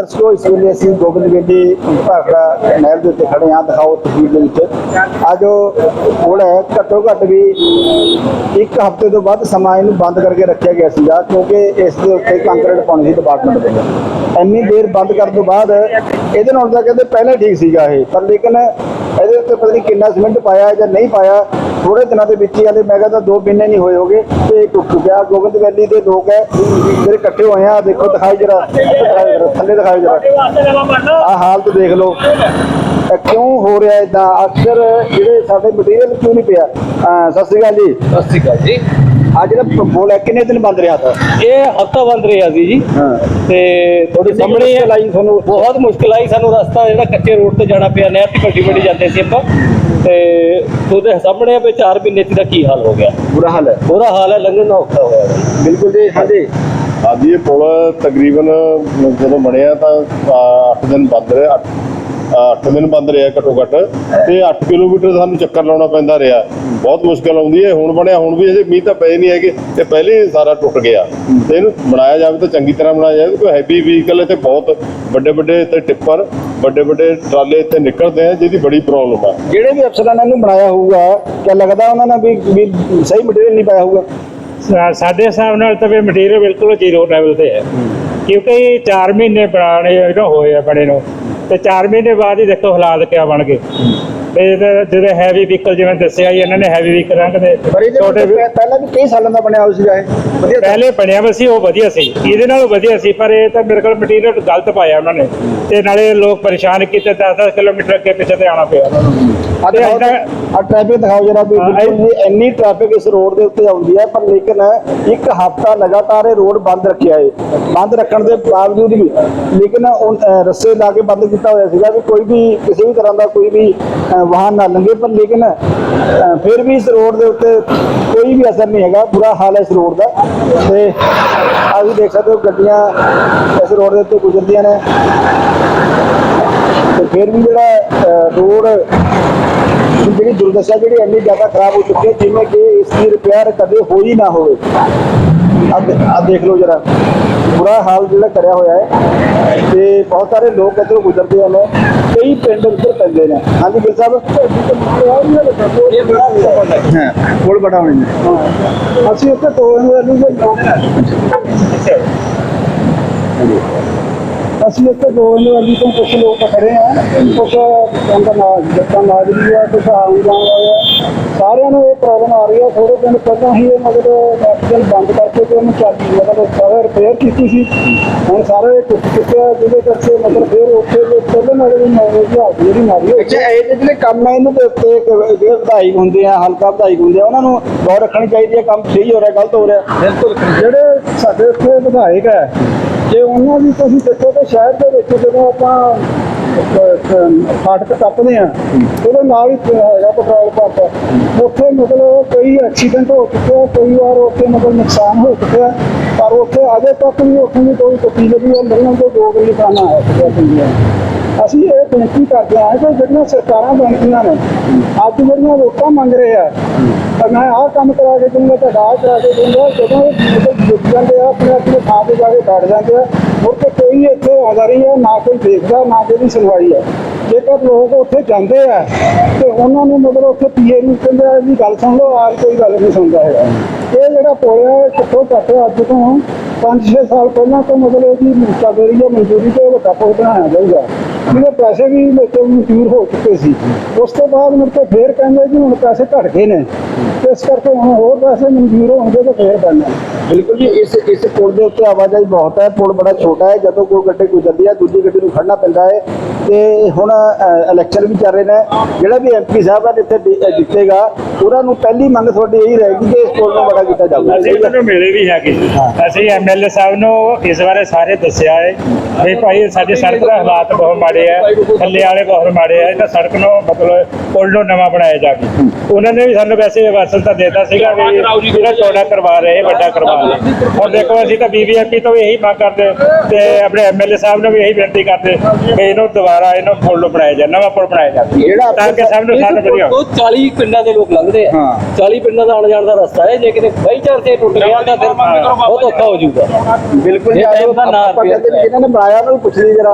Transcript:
ਦਰਸ਼ਕੋ, ਇਸ ਵੇਲੇ ਅਸੀਂ ਗੋਬਿੰਦ ਵੇਲੀ ਭਾਖੜਾ ਨਹਿਰ ਦੇ ਉੱਤੇ ਖੜੇ ਹਾਂ। ਦਿਖਾਓ ਤਸਵੀਰ ਦੇ ਵਿੱਚ। ਆ ਜੋ ਪੁਲ ਹੈ। ਘੱਟੋ ਘੱਟ ਵੀ ਇੱਕ ਹਫ਼ਤੇ ਤੋਂ ਵੱਧ ਸਮਾਂ ਇਹਨੂੰ ਬੰਦ ਕਰਕੇ ਰੱਖਿਆ ਗਿਆ ਸੀਗਾ, ਕਿਉਂਕਿ ਇਸ ਦੇ ਉੱਤੇ ਕੰਕਰੀਟ ਪਾਉਣੀ ਸੀ ਡਿਪਾਰਟਮੈਂਟ ਵੱਲੋਂ। ਇੰਨੀ ਦੇਰ ਬੰਦ ਕਰਨ ਤੋਂ ਬਾਅਦ ਇਹਦੇ ਨਾਲ ਤਾਂ ਕਹਿੰਦੇ ਪਹਿਲਾਂ ਠੀਕ ਸੀਗਾ ਇਹ, ਪਰ ਲੇਕਿਨ ਇਹਦੇ ਉੱਤੇ ਪਤਾ ਨਹੀਂ ਕਿੰਨਾ ਸੀਮੈਂਟ ਪਾਇਆ ਜਾਂ ਨਹੀਂ ਪਾਇਆ। ਥੋੜੇ ਦਿਨਾਂ ਦੇ ਵਿੱਚ ਹੀ ਹਲੇ ਮੈਂ ਕਹਿੰਦਾ 2 ਮਹੀਨੇ ਨਹੀਂ ਹੋਏ ਹੋਗੇ ਤੇ ਇਹ ਟੁੱਟ ਚੁੱਕਿਆ ਗੋਬਿੰਦ ਵੈਲੀ ਦੇ ਲੋਕ ਹੈ, ਜਿਹੜੇ ਇਕੱਠੇ ਹੋਏ ਆ, ਦੇਖੋ ਦਿਖਾਈ ਜਰਾ ਥੱਲੇ ਦਿਖਾਈ ਜਰਾ। ਆ ਹਾਲਤ ਦੇਖ ਲਓ। ਕਿਉਂ ਹੋ ਰਿਹਾ ਇਦਾਂ ਅਕਸਰ ਜਿਹੜੇ ਸਾਡੇ ਮਟੀਰੀਅਲ ਕਿਉਂ ਨਹੀਂ ਪਿਆ? ਸਤਿ ਸ਼੍ਰੀ ਅਕਾਲ ਜੀ। ਸਤਿ ਸ਼੍ਰੀ ਅਕਾਲ ਜੀ। ਆ ਜਿਹੜਾ ਪੁਲ ਹੈ ਕਿੰਨੇ ਦਿਨ ਬੰਦ ਰਿਹਾ ਤਾ? ਇਹ ਹਫਤਾ ਬੰਦ ਰਿਹਾ ਸੀ ਜੀ। ਹਾਂ। ਤੇ ਤੁਹਾਡੇ ਸਾਹਮਣੇ ਮੁਸ਼ਕਿਲ ਆਈ ਤੁਹਾਨੂੰ? ਬਹੁਤ ਮੁਸ਼ਕਿਲ ਆਈ। ਸਾਨੂੰ ਰਸਤਾ ਜਿਹੜਾ ਕੱਚੇ ਰੋਡ ਤੇ ਜਾਣਾ ਪਿਆ ਨਹਿਰ ਦੀ ਪੱਟੀ ਪੱਟੀ ਜਾਂਦੇ ਸੀ ਆਪਾਂ। ਤੇ ਉਹਦੇ ਸਾਹਮਣੇ ਵੀ 4 ਮਹੀਨੇ ਚ ਦਾ ਕੀ ਹਾਲ ਹੋ ਗਿਆ। ਬੁਰਾ ਹਾਲ ਹੈ। ਉਹਦਾ ਹਾਲ ਹੈ ਲੰਘਣਾ ਔਖਾ ਹੋਇਆ। ਬਿਲਕੁਲ ਜੀ ਹਾਂਜੀ। ਹਾਂਜੀ ਇਹ ਪੁਲ ਤਕਰੀਬਨ ਜਦੋਂ ਬਣਿਆ ਤਾਂ 8 ਦਿਨ ਬੰਦ ਰਿਹਾ 8 ਦਿਨ ਬੰਦ ਰਿਹਾ ਘੱਟੋ ਘੱਟ। ਤੇ 8 ਕਿਲੋਮੀਟਰ ਸਾਨੂੰ ਚੱਕਰ ਲਾਉਣਾ ਪੈਂਦਾ ਰਿਹਾ। ਬਹੁਤ ਮੁਸ਼ਕਲ ਆਉਂਦੀ ਹੈ। ਹੁਣ ਬਣਿਆ ਹੁਣ ਵੀ ਅਜੇ ਮੀਂਹ ਤਾਂ ਪਏ ਨਹੀਂ ਹੈਗੇ ਤੇ ਪਹਿਲੇ ਹੀ ਸਾਰਾ ਟੁੱਟ ਗਿਆ। ਤੇ ਇਹਨੂੰ ਬਣਾਇਆ ਜਾਵੇ ਤਾਂ ਚੰਗੀ ਤਰ੍ਹਾਂ ਬਣਾਇਆ ਜਾਵੇ। ਕੋਈ ਹੈਵੀ ਵਹੀਕਲ ਤੇ ਬਹੁਤ ਵੱਡੇ ਵੱਡੇ ਤੇ ਟਿੱਪਰ ਵੱਡੇ ਵੱਡੇ ਟਰਾਲੇ ਇੱਥੇ ਨਿਕਲਦੇ ਆ ਜਿਹਦੀ ਬੜੀ ਪ੍ਰੋਬਲਮ ਆ। ਜਿਹੜੇ ਵੀ ਅਫਸਰਾਂ ਨੇ ਇਹਨੂੰ ਬਣਾਇਆ ਹੋਊਗਾ ਕਿਆ ਲੱਗਦਾ ਉਹਨਾਂ ਨੇ ਵੀ ਵੀ ਸਹੀ ਮਟੀਰੀਅਲ ਨਹੀਂ ਪਾਇਆ ਹੋਊਗਾ? ਸਾਡੇ ਹਿਸਾਬ ਨਾਲ ਤਾਂ ਵੀ ਮਟੀਰੀਅਲ ਬਿਲਕੁਲ ਜ਼ੀਰੋ ਲੈਵਲ ਤੇ ਹੈ। ਕਿਉਂਕਿ ਇਹ 4 ਮਹੀਨੇ ਪੁਰਾਣੇ ਇਹਨੂੰ ਹੋਏ ਆ ਬਣੇ ਨੂੰ ਤੇ 4 ਮਹੀਨੇ ਬਾਅਦ ਹੀ ਦੇਖੋ ਹਾਲਾਤ ਕਿਆ ਬਣ ਗਏ। ਤੇ ਜਿਹੜੇ ਹੈਵੀ ਵਹੀਕਲ ਜਿਵੇਂ ਦੱਸਿਆ ਜੀ ਇਹਨਾਂ ਨੇ ਹੈਵੀ ਵਹੀਕਲ ਰੰਗ ਦੇ ਪਰ ਇਹਦੇ ਛੋਟੇ ਪਹਿਲਾਂ ਵੀ ਕਈ ਸਾਲਾਂ ਦਾ ਬਣਿਆ ਹੋਇਆ ਸੀਗਾ ਇਹ। ਵਧੀਆ। ਪਹਿਲੇ ਬਣਿਆ ਵਾ ਸੀ ਉਹ ਵਧੀਆ ਸੀ। ਇਹਦੇ ਨਾਲੋਂ ਵਧੀਆ ਸੀ ਪਰ ਇਹ ਤਾਂ ਮੇਰੇ ਕੋਲ ਮਟੀਰੀਅਲ ਗਲਤ ਪਾਇਆ ਉਹਨਾਂ ਨੇ। ਤੇ ਨਾਲੇ ਲੋਕ ਪਰੇਸ਼ਾਨ ਕੀਤੇ 10-10 ਕਿਲੋਮੀਟਰ ਅੱਗੇ ਪਿੱਛੇ ਤੇ ਆਉਣਾ ਪਿਆ। ਉਹਨਾਂ ਨੂੰ ਆ ਤੇ ਆ ਟ੍ਰੈਫਿਕ ਦਿਖਾਓ ਜਰਾ ਵੀ ਹਾਂ, ਬਿਲਕੁਲ ਨਹੀਂ ਇੰਨੀ ਟ੍ਰੈਫਿਕ ਇਸ ਰੋਡ ਦੇ ਉੱਤੇ ਆਉਂਦੀ ਹੈ ਪਰ ਲੇਕਿਨ ਇੱਕ ਹਫ਼ਤਾ ਲਗਾਤਾਰ ਇਹ ਰੋਡ ਬੰਦ ਰੱਖਿਆ ਹੈ। ਬੰਦ ਰੱਖਣ ਦੇ ਬਾਵਜੂਦ ਵੀ ਲੇਕਿਨ ਉਹ, ਅਹ, ਰੱਸੇ ਲਾ ਕੇ ਬੰਦ ਕੀਤਾ ਹੋਇਆ ਸੀਗਾ ਵੀ ਕੋਈ ਵੀ ਕਿਸੇ ਵੀ ਤਰ੍ਹਾਂ ਦਾ ਕੋਈ ਵੀ ਅਹ, ਵਾਹਨ ਨਾ ਲੰਘੇ ਪਰ ਲੇਕਿਨ ਅਹ, ਫਿਰ ਵੀ ਇਸ ਰੋਡ ਦੇ ਉੱਤੇ ਕੋਈ ਵੀ ਅਸਰ ਨਹੀਂ ਹੈਗਾ ਬੁਰਾ ਹਾਲ ਹੈ ਇਸ ਰੋਡ ਦਾ। ਤੇ ਆ ਵੀ ਦੇਖ ਸਕਦੇ ਹੋ ਗੱਡੀਆਂ ਇਸ ਰੋਡ ਦੇ ਉੱਤੇ ਗੁਜ਼ਰਦੀਆਂ ਨੇ। ਤੇ ਫਿਰ ਵੀ ਜਿਹੜਾ ਰੋਡ ਜਿਹੜੀ ਦੁਰਦਸ਼ਾ ਜਿਹੜੀ ਇੰਨੀ ਜ਼ਿਆਦਾ ਖਰਾਬ ਹੋ ਚੁੱਕੀ ਹੈ ਜਿਵੇਂ ਕਿ ਇਸ ਦੀ ਰਿਪੇਅਰ ਕਦੇ ਹੋ ਹੀ ਨਾ ਹੋਵੇ। ਆ ਦੇਖ ਲਓ ਜਰਾ। ਬੁਰਾ ਹਾਲ ਜਿਹੜਾ ਕਰਿਆ ਹੋਇਆ ਹੈ ਤੇ ਬਹੁਤ ਸਾਰੇ ਲੋਕ ਇੱਧਰੋਂ ਗੁਜ਼ਰਦੇ ਹਨ। ਕਈ ਪਿੰਡ ਉੱਧਰ ਪੈਂਦੇ ਨੇ। ਹਾਂਜੀ ਗਿਲ ਸਾਹਿਬ? ਹਾਂ। ਕੋਲ ਬੜਾ ਹੋਣੀ ਹਾਂ। ਅਸੀਂ ਉੱਥੇ ਤੋੜਨ ਵਾਲੀ ਦੇ ਅਸੀਂ ਇੱਥੇ ਦੋਨ ਵਾਲੀ ਤੋਂ ਕੁਝ ਲੋਕ ਖੜੇ ਆ ਕੁਝ ਕਹਿੰਦਾ ਨਾ ਜੱਟਾਂ ਨਾਗਰੀ ਆ ਕੁਝ ਆਮ ਜਾਣ ਵਾਲੇ ਆ। ਸਾਰਿਆਂ ਨੂੰ ਇਹ ਪ੍ਰੋਬਲਮ ਆ ਰਹੀ ਹੈ ਥੋੜੇ ਦਿਨ ਪਹਿਲਾਂ ਹੀ ਇਹ ਮਤਲਬ ਐਕਸੀਡੈਂਟ ਬੰਦ ਕਰਕੇ ਤੇ ਉਹਨੂੰ ਚਾਬੀ ਮਤਲਬ ਸਾਰੇ ਰਿਪੇਅਰ ਕੀਤੀ ਸੀ। ਹੁਣ ਸਾਰੇ ਟੁੱਟ ਚੁੱਕਿਆ ਜਿਹਦੇ ਕਰਕੇ ਮਤਲਬ ਫਿਰ ਉੱਥੇ ਦੇ ਪਹਿਲੇ ਨਾਲ ਵੀ ਨੌਲੇਜ ਹਾਲਤ ਜਿਹੜੀ ਮਾਰੀ ਹੋਈ। ਅੱਛਾ ਇਹ ਜਿਹੜੇ ਕੰਮ ਹੈ ਇਹਨਾਂ ਦੇ ਉੱਤੇ ਜਿਹੜੇ ਵਿਧਾਇਕ ਹੁੰਦੇ ਆ ਹਲਕਾ ਵਿਧਾਇਕ ਹੁੰਦੇ ਆ ਉਹਨਾਂ ਨੂੰ ਗੌਰ ਰੱਖਣੀ ਚਾਹੀਦੀ ਹੈ ਕੰਮ ਸਹੀ ਹੋ ਰਿਹਾ ਗਲਤ ਹੋ ਰਿਹਾ। ਬਿਲਕੁਲ। ਜਿਹੜੇ ਸਾਡੇ ਉੱਥੇ ਵਿਧਾਇਕ ਹੈ ਜੇ ਉਹਨਾਂ ਦੀ ਤੁਸੀਂ ਦੇਖੋ ਤਾਂ ਸ਼ਹਿਰ ਦੇ ਵਿੱਚ ਜਦੋਂ ਆਪਾਂ ਅਹ, ਅਹ, ਫਾਟਕ ਟੱਪਦੇ ਆ ਉਹਦੇ ਨਾਲ ਹੀ ਹੈਗਾ ਪੈਟਰੋਲ ਪੰਪ। ਉੱਥੇ ਮਤਲਬ ਕਈ ਐਕਸੀਡੈਂਟ ਹੋ ਚੁੱਕੇ ਆ ਕਈ ਵਾਰ ਉੱਥੇ ਮਤਲਬ ਨੁਕਸਾਨ ਹੋ ਚੁੱਕਿਆ। ਪਰ ਉੱਥੇ ਅਜੇ ਤੱਕ ਵੀ ਉੱਥੇ ਦੀ ਕੋਈ ਤਬਦੀਲੀ ਨਹੀਂ ਮਿਲਣ ਤੋਂ ਦੋ ਗਲੀ ਪਾਣਾ ਹੈ ਅਸੀਂ ਇਹ ਬੇਨਤੀ ਕਰਦੇ ਹਾਂ ਕਿ ਜਿਹੜੀਆਂ ਸਰਕਾਰਾਂ ਬਣਦੀਆਂ ਨੇ ਅੱਜ ਜਿਹੜੀਆਂ ਵੋਟਾਂ ਮੰਗ ਰਹੇ ਆ ਤਾਂ ਮੈਂ ਆਹ ਕੰਮ ਕਰਾ ਕੇ ਦੂੰਗਾ ਤੇ ਆਹ ਕਰਾ ਕੇ ਦੂੰਗਾ ਜਦੋਂ ਇਹ ਮਤਲਬ ਜਾਂਦੇ ਆ ਆਪਣੇ ਆਪਣੇ ਤੇ ਜਾ ਕੇ ਬੈਠ ਜਾਂਦੇ ਆ ਮੁੜ ਕੇ ਕੋਈ ਇੱਥੇ ਆਉਂਦਾ ਨਹੀਂ ਹੈ, ਨਾ ਕੋਈ ਦੇਖਦਾ, ਨਾ ਕੋਈ ਸੁਣਵਾਈ ਹੈ। ਜੇਕਰ ਲੋਕ ਉੱਥੇ ਜਾਂਦੇ ਆ ਤੇ ਉਹਨਾਂ ਨੂੰ ਮਤਲਬ ਉੱਥੇ ਪੀਏ ਨੂੰ ਕਹਿੰਦੇ ਆ ਜੀ ਗੱਲ ਸੁਣ ਲਓ ਆਰ ਕੋਈ ਗੱਲ ਨਹੀਂ ਸੁਣਦਾ ਹੈਗਾ। ਇਹ ਜਿਹੜਾ ਪੋਇਆ ਹੈ, ਕਿੱਥੋਂ ਤੱਕ ਅੱਜ ਤੋਂ? 5-6 ਸਾਲ ਪਹਿਲਾਂ ਤੋਂ ਮਤਲਬ ਇਹਦੀ ਮੁਕਾਬਲੀ ਜਾਂ ਮਨਜ਼ੂਰੀ ਤੇ ਵੱਡਾ ਪੁਲ ਬਣਾਇਆ ਜਾਊਗਾ। ਜਿਹਦੇ ਪੈਸੇ ਵੀ ਵਿੱਚੋਂ ਮਨਜ਼ੂਰ ਹੋ ਚੁੱਕੇ ਸੀ, ਉਸ ਤੋਂ ਬਾਅਦ ਮੁੜ ਕੇ ਫੇਰ ਕਹਿੰਦੇ ਜੀ ਹੁਣ ਪੈਸੇ ਘਟ ਗਏ ਨੇ। ਇਸ ਕਰਕੇ ਹੁਣ ਹੋਰ ਪੈਸੇ ਮਨਜ਼ੂਰ ਹੋਣਗੇ ਤਾਂ ਫੇਰ ਬਣਨਾ ਬਿਲਕੁਲ ਜੀ, ਇਸ ਇਸ ਪੁਲ ਦੇ ਉੱਤੇ ਆਵਾਜਾਈ ਬਹੁਤ ਹੈ, ਪੁਲ ਬੜਾ ਛੋਟਾ ਹੈ, ਜਦੋਂ ਕੋਈ ਗੱਡੀ ਗੁਜ਼ਰਦੀ ਹੈ, ਦੂਜੀ ਗੱਡੀ ਨੂੰ ਖੜਨਾ ਪੈਂਦਾ ਹੈ। ਤੇ ਹੁਣ ਇਲੈਕਸ਼ਨ ਵੀ ਚੱਲ ਰਹੇ ਨੇ। ਜਿਹੜਾ ਵੀ ਐਮਪੀ ਸਾਹਿਬ ਹੈ ਇੱਥੇ ਜਿੱਤੇਗਾ ਉਹਨਾਂ ਨੂੰ ਪਹਿਲੀ ਮੰਗ ਤੁਹਾਡੀ ਇਹੀ ਰਹੇਗੀ ਕਿ ਇਸ ਪੁਲ ਨੂੰ ਬੜਾ ਕੀਤਾ ਜਾਵੇ। ਅਸੀਂ ਤੁਹਾਨੂੰ ਮਿਲੇ ਵੀ ਹੈਗੇ। ਅਸੀਂ ਐਮਐਲਏ ਸਾਹਿਬ ਨੂੰ ਇਸ ਬਾਰੇ ਸਾਰੇ ਦੱਸਿਆ ਹੈ ਵੀ ਭਾਈ ਸਾਡੇ ਸੜਕ ਦਾ ਹਾਲਾਤ ਬਹੁਤ ਮਾੜੇ ਆ ਥੱਲੇ ਵਾਲੇ ਬਹੁਤ ਮਾੜੇ ਆ ਇਹਨਾਂ ਸੜਕ ਨੂੰ ਮਤਲਬ ਪੁਲ ਨੂੰ ਨਵਾਂ ਬਣਾਇਆ ਜਾਵੇ। ਉਹਨਾਂ ਨੇ ਵੀ ਸਾਨੂੰ ਵੈਸੇ ਵਾਸਲ ਤਾਂ ਦੇਤਾ ਸੀਗਾ ਵੀ ਜਿਹੜਾ ਚੌੜਾ ਕਰਵਾ ਰਹੇ ਵੱਡਾ ਕਰਵਾ ਰਹੇ। ਹੁਣ ਦੇਖੋ ਅਸੀਂ ਤਾਂ ਬੀਬੀਐਮਪੀ ਤੋਂ ਵੀ ਇਹੀ ਮੰਗ ਕਰਦੇ ਤੇ ਆਪਣੇ ਐਮਐਲਏ ਸਾਹਿਬ ਨੂੰ ਵੀ ਇਹੀ ਬੇਨਤੀ ਕਰਦੇ ਵੀ ਇਹਨੂੰ ਦੁਬਾਰਾ ਇਹਨੂੰ ਪੁਲ ਬਣਾਇਆ ਜਾਵੇ ਨਵਾਂ ਪੁਲ ਬਣਾਇਆ ਜਾਵੇ ਜਿਹੜਾ ਤਾਂ ਕਿ ਸਭ ਨੂੰ ਸਾਨੂੰ ਵਧੀਆ ਹੋਵੇ। ਉਹ 40 ਪਿੰਡਾਂ ਦੇ ਲੋਕ ਲੰਘਦੇ ਆ ਹਾਂ। 40 ਪਿੰਡਾਂ ਦਾ ਆਉਣ ਜਾਣ ਦਾ ਰਸਤਾ ਹੈ ਜੇ ਕਿਤੇ ਬਾਈ ਚਾਂਸ ਇਹ ਟੁੱਟ ਗਿਆ ਤਾਂ ਫਿਰ ਬਹੁਤ ਔਖਾ ਹੋ ਜਾਊਗਾ ਬਿਲਕੁਲ ਜੇ ਜੀ, ਟਾਈਮ ਦਾ ਨਾ ਆਪਾਂ ਕਹਿੰਦੇ ਵੀ ਪਿਆ। ਇਹਨਾਂ ਨੇ ਬਣਾਇਆ ਉਹਨਾਂ ਨੂੰ ਪੁੱਛ ਲਈ ਜਰਾ